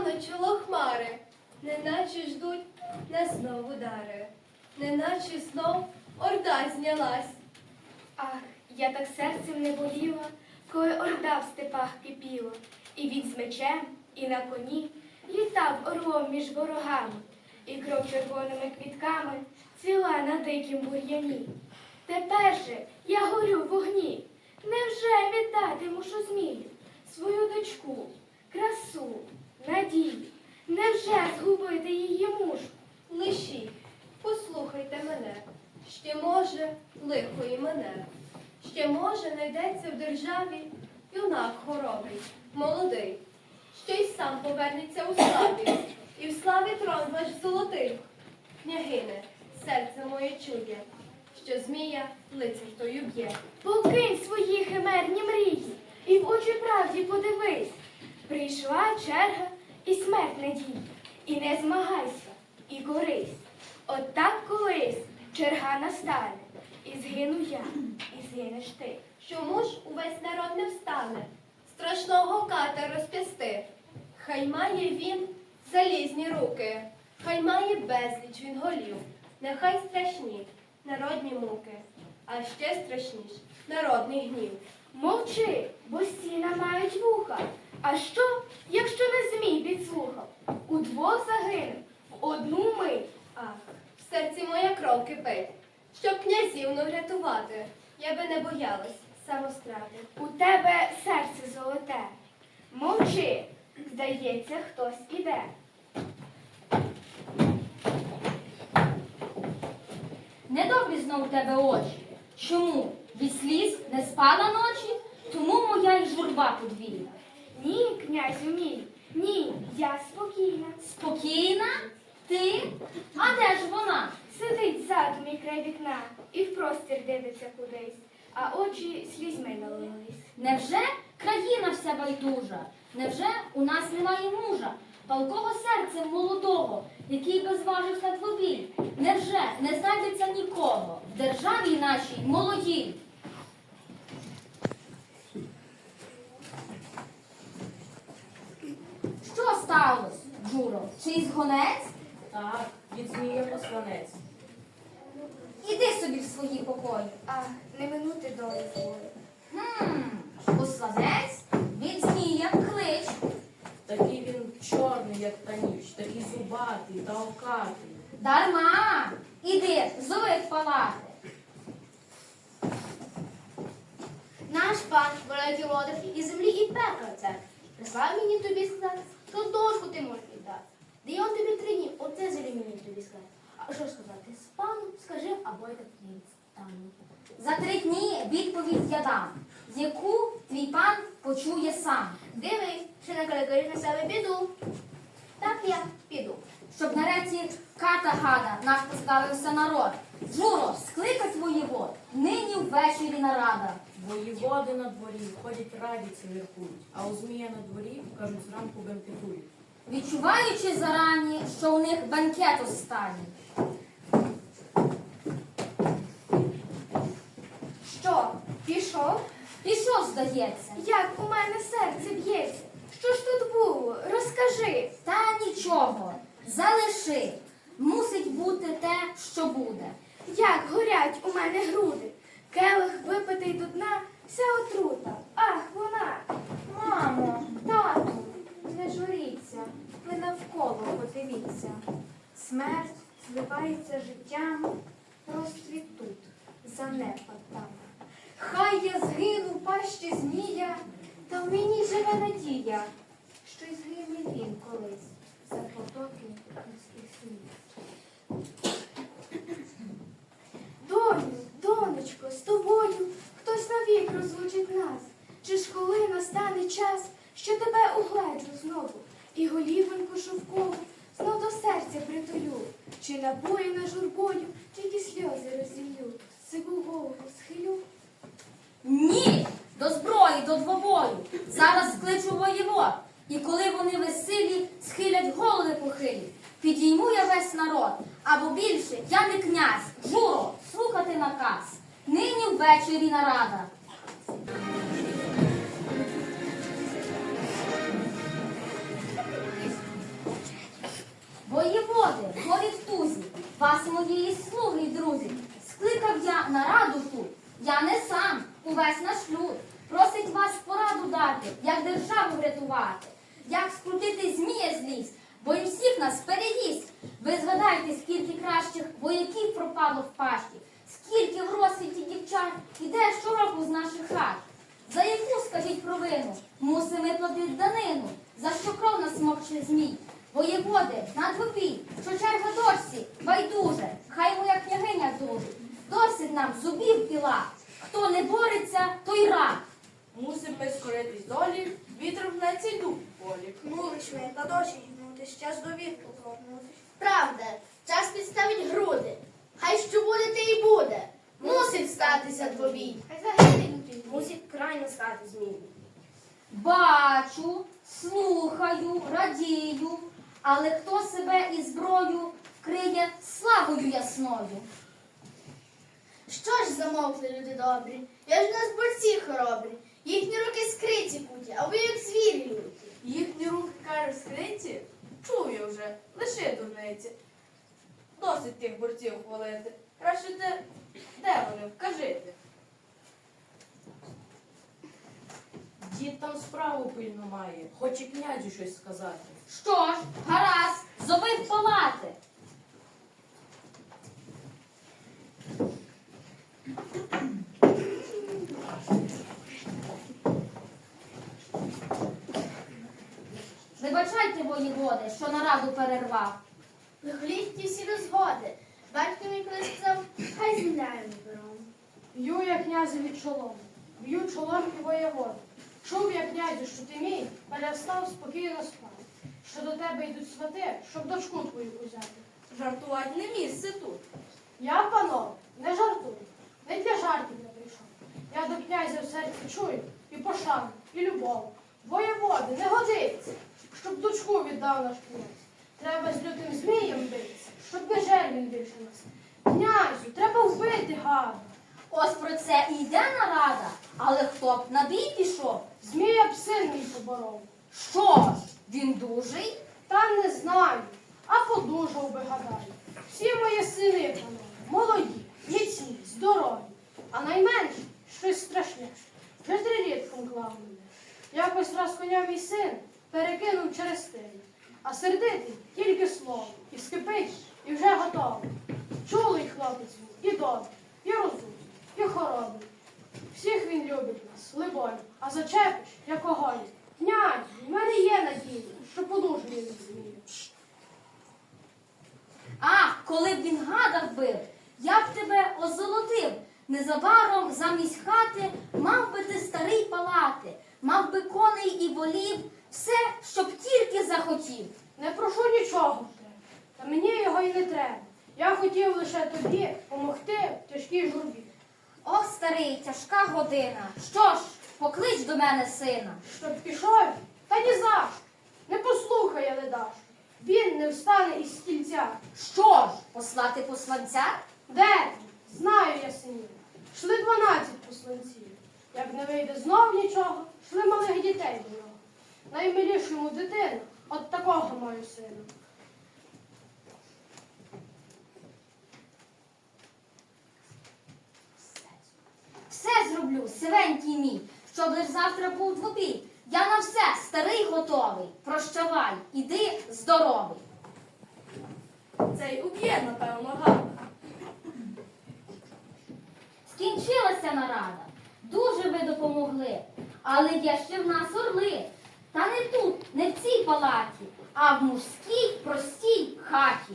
чоло хмари, неначе ждуть на знов удари, неначе знов орда знялась. Ах, я так серцем не боліла, коли орда в степах кипіла, і він з мечем, і на коні літав орлом між ворогами, і кров червоними квітками цвіла на дикім бур'яні. Тепер же я горю в вогні. Невже віддати мушу змію свою дочку, красу, надію? Невже згубити її мушу? Лишіть, послухайте мене, ще може лихо і мене, ще може знайдеться в державі юнак хоробрий, молодий, що й сам повернеться у славі, і в славі трон ваш золотий. Княгине, серце моє чує, що змія лицар тою б'є. Покинь свої химерні мрії і в очі правді подивись. Прийшла черга і смерть надій, і не змагайся, і корись. От так колись черга настане, і згину я, і згинеш ти. Чому ж увесь народ не встане, страшного ката розп'ясти? Хай має він залізні руки, хай має безліч він голів, нехай страшні народні муки, а ще страшніш народний гнів. Мовчи, бо стіна мають вуха. А що, якщо не змій підслухав? Удвох загинув в одну мить. Ах, в серці моя кров кипить, щоб князівну врятувати, я би не боялась самострати. У тебе серце золоте. Мовчи, здається, хтось іде. Недобрі знов у тебе очі. Чому? Від сліз не спала ночі? Тому моя й журба подвійна. Ні, князю мій, ні, я спокійна. Спокійна? Ти? А де ж вона? Сидить ззаду мій край вікна і в простір дивиться кудись, а очі слізьми налились. Невже країна вся байдужа? Невже у нас немає мужа, палкого серця молодого, який би зважився на двобій? Невже не знайдеться нікого в державі нашій молодій? Що сталося, Джуро? Чийсь гонець? Так, від змія посланець. Іди собі в свої покої. Ах, не минути долі свої. Хм, посланець від змія клич. Такий він чорний, як та ніч, такий зубатий та окатий. Дарма! Іди, зови в палати. Наш пан великий володар і землі, і пекла це. Прислав мені тобі сказати, що дошку ти можеш віддати. Дає он тобі три дні, оце зелі мені тобі сказати. А що сказати? З пану скажи, або я так не відстану. За три дні відповідь я дам, яку твій пан почує сам, Дивись, що не каликаєш на себе біду. Так я піду. щоб нарешті ката гада наш поставився народ. Журо, скликать воєвод, нині ввечері нарада. Воєводи на дворі ходять радіться, міркують, а у змія на дворі, кажуть, зранку бенкетують. Відчуваючи зарані, що у них бенкет останній. Що, пішов? Пішов, здається. Як у мене серце б'ється? Що ж тут було? Розкажи. Та нічого, залиши. Мусить бути те, що буде. Як горять у мене груди. Келих випитий до дна, вся отрута. Ах, вона. Мамо, тату, не журіться, ви навколо подивіться. Смерть зливається життям, розцвіт тут, занепад там. Хай я згину в пащі змія, та в мені живе надія, що й згине він колись за потоки донечко, з тобою хтось навік розлучить нас. Чи ж коли настане час, що тебе угледжу знову, і голівоньку шовкову знов до серця притулю, чи напоїна журбою, тільки сльози розілью, сиву голову схилю. Ні, до зброї, до двобою. Зараз скличу воєвод. І коли вони веселі, схилять голови похилі. Підійму я весь народ, або більше я не князь. Журо, слухати наказ. Нині ввечері нарада. Воєводи, горі в тузі, вас моїй слуги й друзі. Скликав я нараду тут. Я не сам, увесь наш люд. Просить вас пораду дати, як державу врятувати, як скрутити змія злість бо й всіх нас переїсть. Ви згадайте, скільки кращих вояків пропало в пашті, скільки в розсвіті дівчат іде щороку з наших хат. За яку, скажіть провину, мусимо платити данину, за що кров нас мовче змій. Воєводи, надвопій, що черга досі, байдуже, хай моя княгиня дужить. Досить нам зубів і лап. Хто не бореться, той раб. Мусим ми скоритись долі, вітер внеться й дух полі. Муриш ми, та дощі гнутись, час до вітку повернутись. Правда, час підставить груди. Хай що буде, те і буде. Мусить статися двобій. Хай загине Мусить край настати змій. Бачу, слухаю, радію, але хто себе і зброю вкриє славою ясною? Що ж замовкли люди добрі? Я ж у нас борці хоробрі. Їхні руки скриті куті, а ви як звірі люті. Їхні руки каже скриті, чую вже, лиши дурниці. Досить тих борців хвалити. Краще те, де вони, вкажите. Дід там справу пильно має, хоче князю щось сказати. Що ж, гаразд, зови в палати. Воєводи, що нараду перервав. Лихоліть ті всі розгоди. Батько мій колись сказав, хай земляю не бером. Б'ю я князеві чолом, б'ю чолом і воєводу. Чув я, князю, що ти мій, перестав спокійно спати. Що до тебе йдуть свати, щоб дочку твою узяти. Жартувати не місце тут. Я, панове, не жартую, не для жартів я прийшов. Я до князя в серці чую і пошану, і любов. Воєводи, не годиться, щоб дочку віддав наш князь. Треба з лютим змієм битися, щоб не жер він більше нас. Князю, треба вбити гарно. Ось про це і йде нарада, але хто б на бій пішов? Змія б син мій поборов. Що ж, він дужий? Та не знаю, а подужав би гадаю. Всі мої сини, панове, молоді, міцні, здорові, а найменше щось страшне. Вже трилітком клав мене. Якось раз коня мій син перекинув через тин, а сердитий тільки слово, і скипить, і вже готовий. Чулий хлопець і добрий, і розумний, і хоробрий. Всіх він любить нас, либонь, а зачепиш, як огонь. Князь, в мене є надія, що подужує від змію. Ах, коли б він гада вбив, я б тебе озолотив. Незабаром замість хати мав би ти старий палати, мав би коней і волів, все, щоб тільки захотів. Не прошу нічого та мені його й не треба. Я хотів лише тобі помогти в тяжкій журбі, Ох, старий, тяжка година. Що ж, поклич до мене сина. щоб пішов, та ні за що. Не послухає ледаш. Він не встане із стільця. Що ж, послати посланця? Де? Знаю я синів. Шли дванадцять посланців. Як не вийде знов нічого, шли малих дітей до нього. Наймилішу йому дитину, от такого маю сина. Все зроблю, сивенький мій, щоб лиш завтра був двобій. Я на все, старий готовий. Прощавай, іди здоровий. Цей уб'є, напевно, гарно. Скінчилася нарада. Дуже ви допомогли. Але є ще в нас орли. Та не тут, не в цій палаті, а в мужській простій хаті.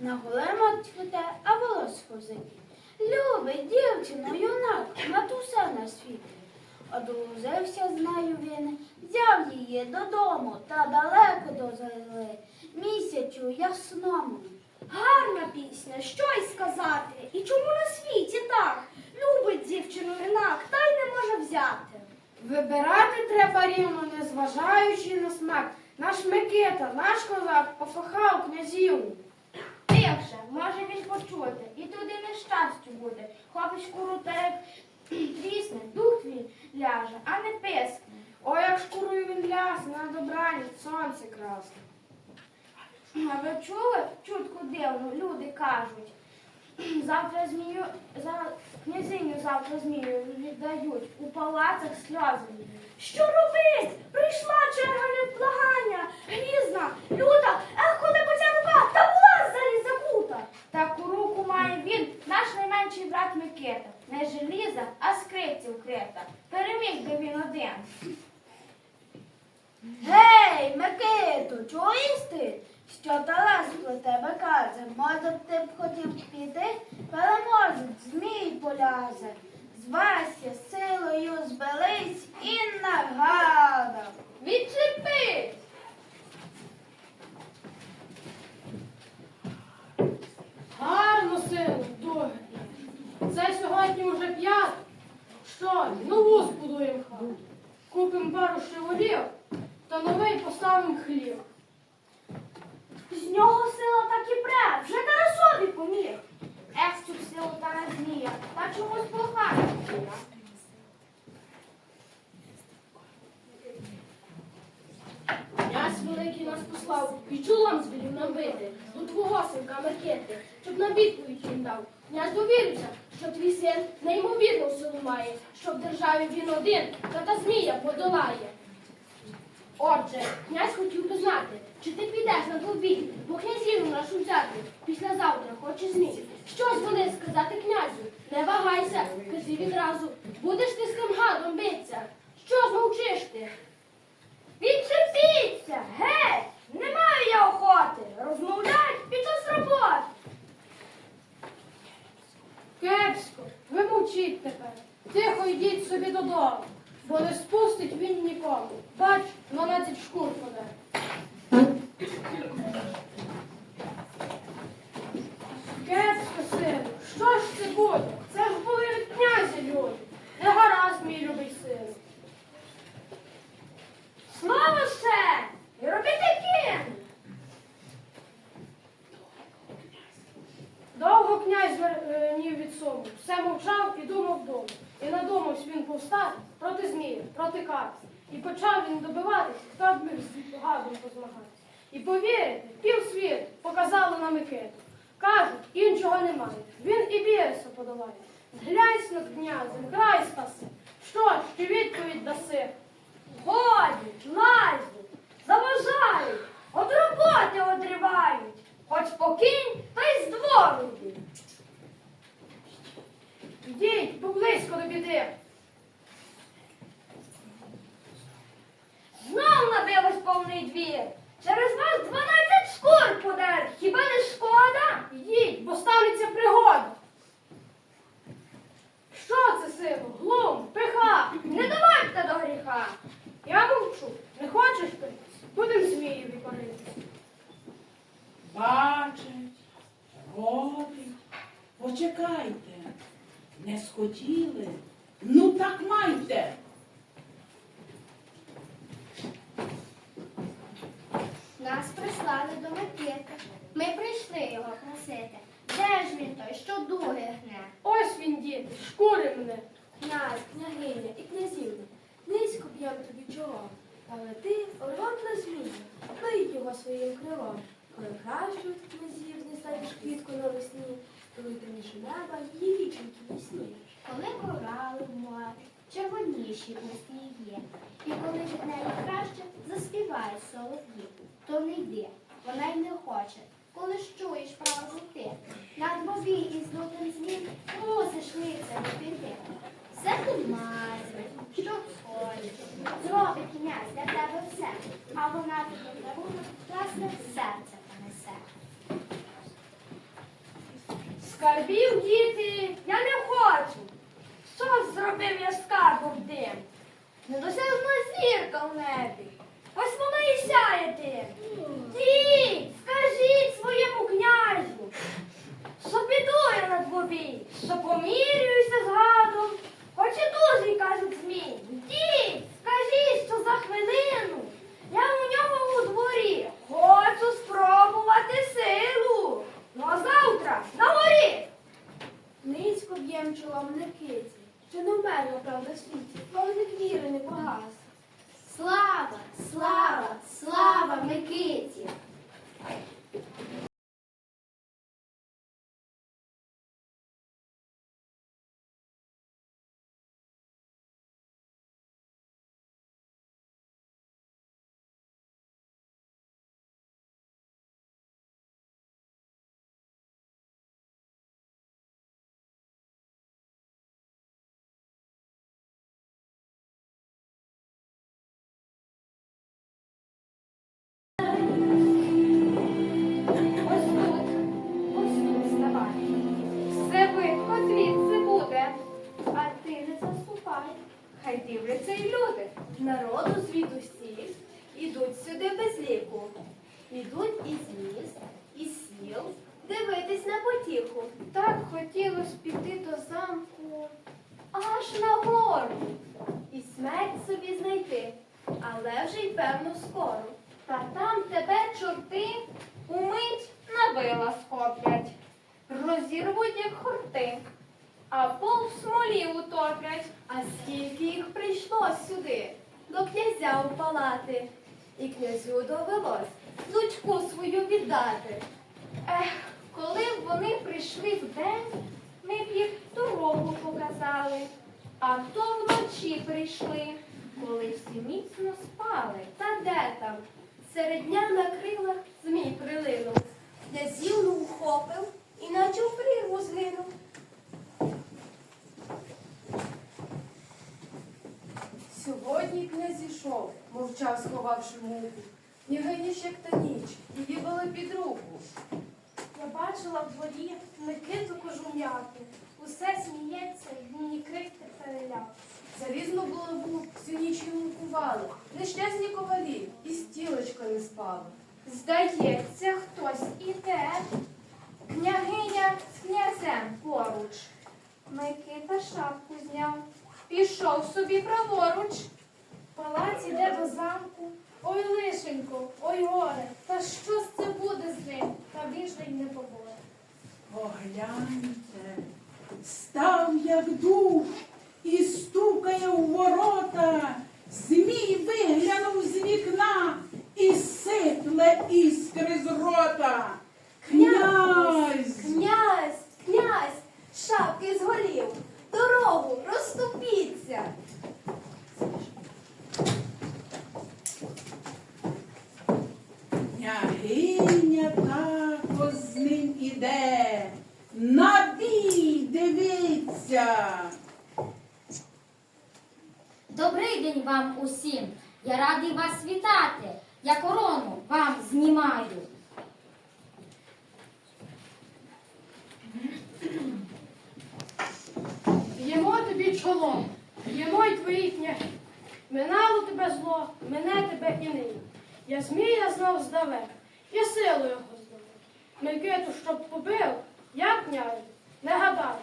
На голема цвіте, а волос по землі. Любить дівчину, юнак, матуся на світі. Одрузився з нею він, взяв її додому та далеко до зайли, місячу ясному. Гарна пісня, що й сказати, і чому на світі так? Любить дівчину юнак, та й не може взяти. Вибирати треба рівно, незважаючи на смак. Наш Микита, наш козак, покохав князівну. Тихше, може він почути, і туди нещастю буде. Хопиш куру та як Трісне, дух твій ляже, а не пискне. Ой, як шкурою він лясне, на добраніч, сонце красне. А ви чули чутку дивну? Люди кажуть. Завтра змію, за князиню завтра змію віддають, у палацах сльози. Що робить? Прийшла черга невблагання, грізна, люта, ех, коли б ця рука, та була залі закута. Таку руку має він, наш найменший брат Микита. Не желіза, а скрипці вкрита. Переміг би він один. Гей, Микиту, чуєш ти? Що Тарас про тебе каже? Може б ти б хотів піти? Переможець, змій поляже. Звася силою збились і нагадав. Відчепись! Гарно, сину, дуги. Це сьогодні вже п'ят. Що, нову збудуємо хату. Купимо пару щеворів та новий поставимо хліб. З нього сила так і пре, вже Тарасові поміг. Ех, цю силу та не змія, та чомусь похає. Князь великий нас послав і чолом звелів нам бити до твого синка Нам відповідь він дав. Князь довірився, що твій син неймовірну силу має, що в державі він один, та та змія подолає. Отже, князь хотів би знати, чи ти підеш на двобій, бо князівну нашу взяти післязавтра хоче змій. Що зволи сказати князю? Не вагайся, кажи відразу. Будеш ти з тим гадом битися. Що змовчиш ти? Відчепіться, геть! Не маю я охоти розмовлять під час роботи. Кепсько, ви мовчіть тепер. Тихо йдіть собі додому, бо не спустить він нікому. Бач, 12 шкур поде. Кепсько, сину, що ж це буде? Це ж були від князя люди. Не гаразд, мій любий син. Слово ще! І робити ким? Довго князь нів від суму, все мовчав і думав думав. І надумався він повстати проти змії, проти карти. І почав він добиватися, хто б міг з гадом позмагатися. І повірите, півсвіт показали на Микиту. Кажуть, іншого немає. Він і Біреса подолає. Зглянься над князем, край спаси. Що ж, чи відповідь даси? Ходять, лазять, заважають, от роботи одривають. Хоч покинь, та й з двору йди. Йдіть, бо близько до біди. Знов набилось повний двір. Через вас дванадцять шкур подер. Хіба не шкода? Йдіть, бо станеться пригода. Що це, сину? Глум, пиха. Не доводьте до гріха. Я мовчу. Не хочеш ти? Будем змієві коритися. Бачить, робить. Почекайте, не схотіли. Ну так майте. Нас прислали до Микити. Ми прийшли його просити. Де ж він той, що дуги гне? Ось він, діти, шкури мене. Князь, княгиня і князівна, низько б'ємо тобі чолом, але ти оргонна змія, бий його своїм крилом. Коли кращу князівні станеш квітку навесні, коли темніше неба її віченьки весні. Коли корали в морі, червоніші усні є. І коли від неї краще, заспіває солов'ї. То не йди, вона й не хоче. Коли ж чуєш правду ти, на двобій із лютим змін мусиш лицарю піти. Все ти майже, що хочеш. Зробить князь для тебе все, а вона тобі дарунок власне серце понесе. Скарбів, діти, я не хочу. Що зробив я скарбом дим? Недосяжна зірка в небі. Ось вона і сяє тим. Із міст, сіл, дивитись на потіху. Так хотілося піти до замку. аж на гору і смерть собі знайти, але вже й певно скоро. Та там тебе чорти умить на вила схоплять, розірвуть, як хорти, а пол в смолі утоплять. А скільки їх прийшло сюди, до князя у палати, і князю довелось дочку свою віддати. Ех, коли б вони прийшли вдень, ми б їх дорогу показали. А то вночі прийшли, коли всі міцно спали. Та де там? Серед дня на крилах змій прилинув, князівну ухопив і наче в прірву згинув. Сьогодні князь ішов, мовчав, сховавши муку. Княгині ще та ніч, її вели під руку. Я бачила в дворі Микиту кожум'яку. Усе сміється, й мені крик та переляк. Залізну булаву всю ніч йому кували. Нещасні ковалі, і стілечко не спало. Здається, хтось іде. Княгиня з князем поруч. Микита шапку зняв. Пішов собі праворуч. Палац іде до замку. Ой, лишенько, ой горе, та що ж це буде з ним? Та більше й не поборе. Погляньте, став як дух і стукає у ворота. Змій виглянув з вікна і сипле іскри з рота. Князь! Князь, князь, шапки з голів, дорогу розступіться. Княгиня тако з ним іде. На бій дивиться. Добрий день вам усім. Я радий вас вітати. Я корону вам знімаю. Б'ємо тобі чолом, б'ємо й твої княги. Минало тебе зло, мене тебе і нині. Я змія знав здавек, і здобув. Микиту, щоб побив, я князь, не гадаю.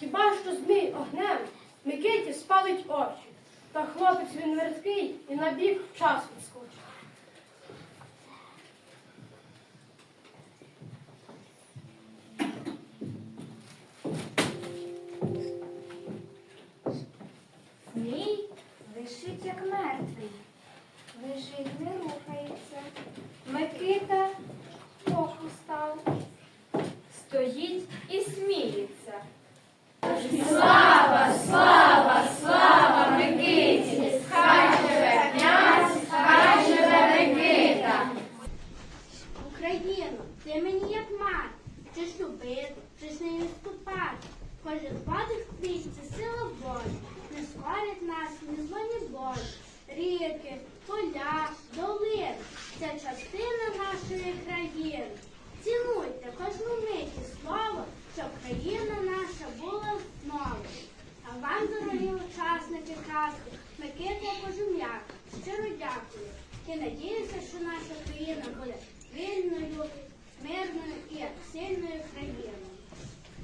Хіба що змій огнем Микиті спалить очі. Та хлопець він верткий і набіг час відскочить.